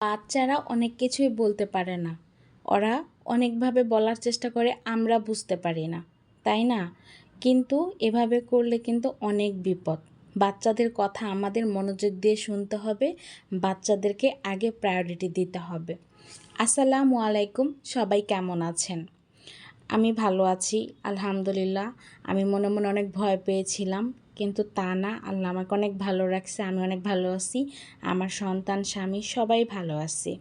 বাচ্চারা অনেক কিছুই বলতে পারে না। ওরা অনেকভাবে বলার চেষ্টা করে, আমরা বুঝতে পারি না। তাই না? কিন্তু এভাবে করলে কিন্তু অনেক বিপদ। বাচ্চাদের কথা আমাদের মনোযোগ দিয়ে শুনতে হবে, বাচ্চাদেরকে আগে প্রায়োরিটি দিতে হবে। আসসালামু আলাইকুম, সবাই কেমন আছেন? আমি ভালো আছি, আলহামদুলিল্লাহ। আমি মনে মনে অনেক ভয় পেয়েছিলাম। কিন্তু তা না। আল্লাহ আমাকে অনেক ভালো রাখছে, আমি অনেক ভালো আছি। আমার সন্তান, স্বামী সবাই ভালো আছে।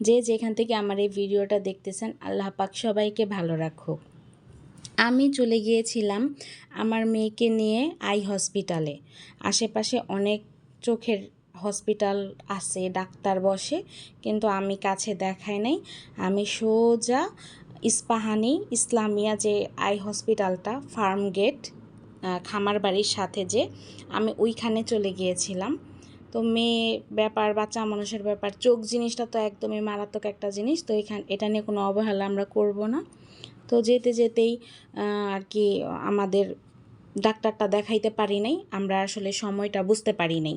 যে যেখান থেকে আমার এই ভিডিওটা দেখতেছেন, আল্লাহ পাক সবাইকে ভালো রাখুক। আমি চলে গিয়েছিলাম আমার মেয়েকে নিয়ে আই হসপিটালে। আশেপাশে অনেক চোখের হসপিটাল আছে, ডাক্তার বসে, কিন্তু আমি কাছে দেখাই নাই। আমি সোজা ইস্পাহানি ইসলামিয়া যে আই হসপিটালটা, ফার্ম গেট খামার বাড়ির সাথে যে আমি ওইখানে চলে গিয়েছিলাম। তো মেয়ে ব্যাপার, বাচ্চা মানুষের ব্যাপার, চোখ জিনিসটা তো একদমই মারাত্মক একটা জিনিস, তো এখান, এটা নিয়ে কোনো অবহেলা আমরা করব না। তো যেতে যেতেই আর কি আমাদের ডাক্তারটা দেখাইতে পারি নাই, আমরা আসলে সময়টা বুঝতে পারি নাই।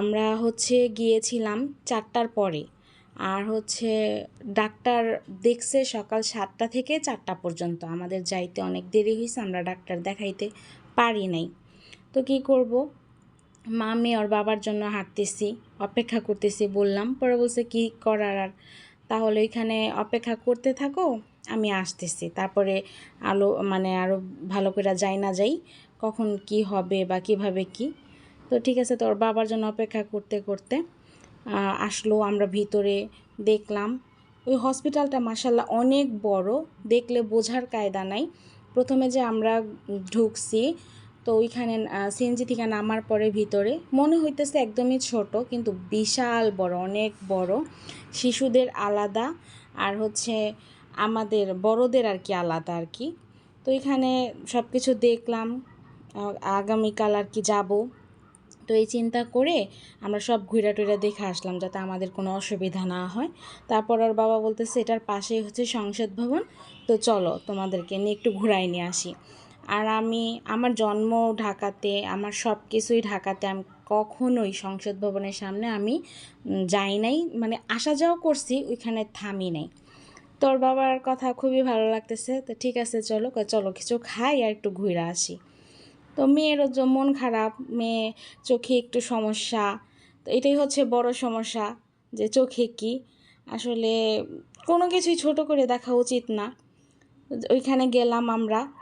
আমরা হচ্ছে গিয়েছিলাম চারটার পরে। আর হচ্ছে ডাক্তার দেখছে সকাল সাতটা থেকে চারটা পর্যন্ত। আমাদের যাইতে অনেক দেরি হয়েছে আমরা ডাক্তার দেখাইতে পারি নাই। তো কি করব? মা, মেয়ে ওর বাবার জন্য হাঁটতেছি, অপেক্ষা করতেছি, বললাম। পরে বলছে, কি করার আর? তাহলে ওইখানে অপেক্ষা করতে থাকো, আমি আসতেছি। তারপরে আলো মানে আরও ভালো করে যাই না যাই, কখন কি হবে বা কীভাবে কি? তো ঠিক আছে তোর বাবার জন্য অপেক্ষা করতে করতে আসলো, আমরা ভিতরে দেখলাম। ওই হসপিটালটা মাসাল্লাহ অনেক বড়, দেখলে বোঝার কায়দা নাই। প্রথমে যে আমরা ঢুকছি, তো ওইখানে সিএনজি থেকে নামার পরে ভিতরে, মনে হইতেছে একদমই ছোট, কিন্তু বিশাল বড়, অনেক বড়। শিশুদের আলাদা, আর হচ্ছে আমাদের বড়দের আর কি আলাদা আর কি। তো এখানে সব কিছু দেখলাম আগামীকাল আর কি যাব। তো এই চিন্তা করে আমরা সব ঘুরা টুইরা দেখে আসলাম যাতে আমাদের কোনো অসুবিধা না হয়। তারপর ওর বাবা বলতেছে, এটার পাশেই হচ্ছে সংসদ ভবন। তো চলো তোমাদেরকে নিয়ে একটু ঘুরাই নিয়ে আসি। আর আমি, আমার জন্ম ঢাকাতে, আমার সব কিছুই ঢাকাতে আমি কখনোই সংসদ ভবনের সামনে আমি যাই নাই। মানে আসা যাওয়া করছি, ওইখানে থামি নাই। তোর বাবার কথা খুবই ভালো লাগতেছে। তো ঠিক আছে, চলো চলো কিছু খাই আর একটু ঘুরে আসি। তো মেয়েরও যে মন খারাপ, মেয়ে, চোখে একটু সমস্যা। তো এটাই হচ্ছে বড় সমস্যা যে চোখে কি। আসলে কোনো কিছুই ছোট করে দেখা উচিত না। ওইখানে গেলাম আমরা।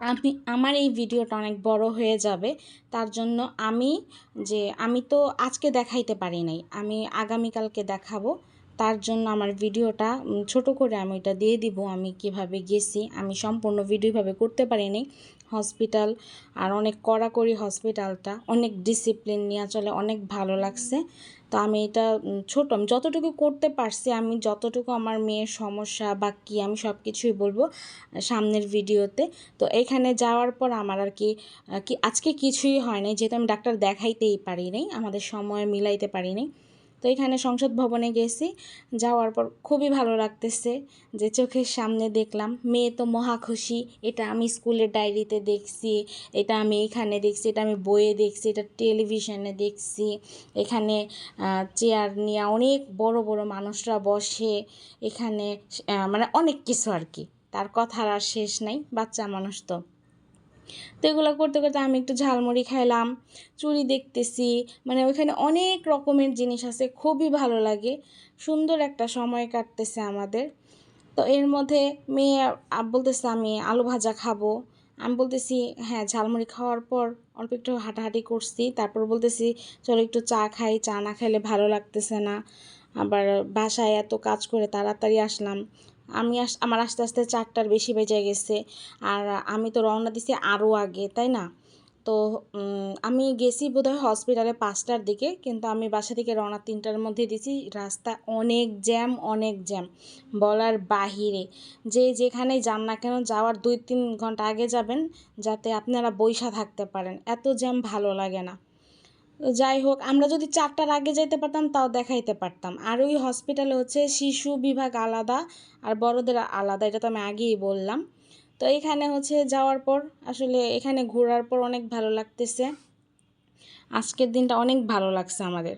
আমি, আমার এই ভিডিওটা অনেক বড় হয়ে যাবে। তার জন্য আমি যে, আমি তো আজকে দেখাইতে পারি নাই। আমি আগামীকালকে দেখাবো। তার জন্য আমার ভিডিওটা ছোট করে আমি এটা দিয়ে দিব। আমি কীভাবে গেছি, আমি সম্পূর্ণ ভিডিওভাবে করতে পারিনি। হসপিটাল আর অনেক কড়াকড়ি হসপিটালটা, অনেক ডিসিপ্লিন নিয়ে চলে, অনেক ভালো লাগছে। তো আমি এটা ছোট, আমি যতটুকু করতে পারছি, আমি যতটুকু আমার মেয়ের সমস্যা বা কী, আমি সব কিছুই বলব সামনের ভিডিওতে। তো এখানে যাওয়ার পর আমার আর কি, আজকে কিছুই হয় নাই, যেহেতু আমি ডাক্তার দেখাইতেই পারি নাই, আমাদের সময় মিলাইতে পারি নাই। তো এখানে সংসদ ভবনে গেছি, যাওয়ার পর খুবই ভালো লাগতেছে যে চোখের সামনে দেখলাম, মেয়ে তো মহা খুশি, এটা আমি স্কুলের ডায়েরিতে দেখছি, এটা আমি এখানে দেখছি, এটা আমি বইয়ে দেখছি, এটা টেলিভিশনে দেখছি, এখানে চেয়ার নিয়ে অনেক বড় বড় মানুষরা বসে, এখানে মানে অনেক কিছু আর কি, তার কথার আর শেষ নাই, বাচ্চা মানুষ তো। তো এগুলো করতে করতে আমি একটু ঝালমুড়ি খাইলাম চুড়ি দেখতেছি মানে ওইখানে অনেক রকমের জিনিস আছে, খুবই ভালো লাগে, সুন্দর একটা সময় কাটতেছে আমাদের। তো এর মধ্যে মেয়ে বলতেছে আমি আলু ভাজা খাব, আমি বলতেছি হ্যাঁ ঝালমুড়ি খাওয়ার পর অল্প একটু হাঁটাহাঁটি করছি, তারপর বলতেছি চলো একটু চা খাই, চা না খাইলে ভালো লাগতেছে না, আবার বাসায় এত কাজ করে তাড়াতাড়ি আসলাম আমি আমার আস্তে আস্তে চারটার বেশি বেজে গেছে। আর আমি তো রওনা দিছি আরও আগে, তাই না? তো আমি গেছি বোধহয় হসপিটালে পাঁচটার দিকে, কিন্তু আমি বাসা থেকে রওনা তিনটার মধ্যে দিছি। রাস্তা অনেক জ্যাম অনেক জ্যাম, বলার বাহিরে। যে যেখানে যান না কেন, যাওয়ার দুই তিন ঘণ্টা আগে যাবেন, যাতে আপনারা বৈশা থাকতে পারেন। এত জ্যাম ভালো লাগে না। যাই হোক, আমরা যদি চারটার আগে যাইতে পারতাম, তাও দেখাইতে পারতাম। আর ওই হসপিটালে হচ্ছে শিশু বিভাগ আলাদা, আর বড়দের আলাদা, এটা তো আমি আগেই বললাম। তো এখানে হচ্ছে যাওয়ার পর, আসলে এখানে ঘোরার পর অনেক ভালো লাগতেছে। আজকের দিনটা অনেক ভালো লাগছে আমাদের।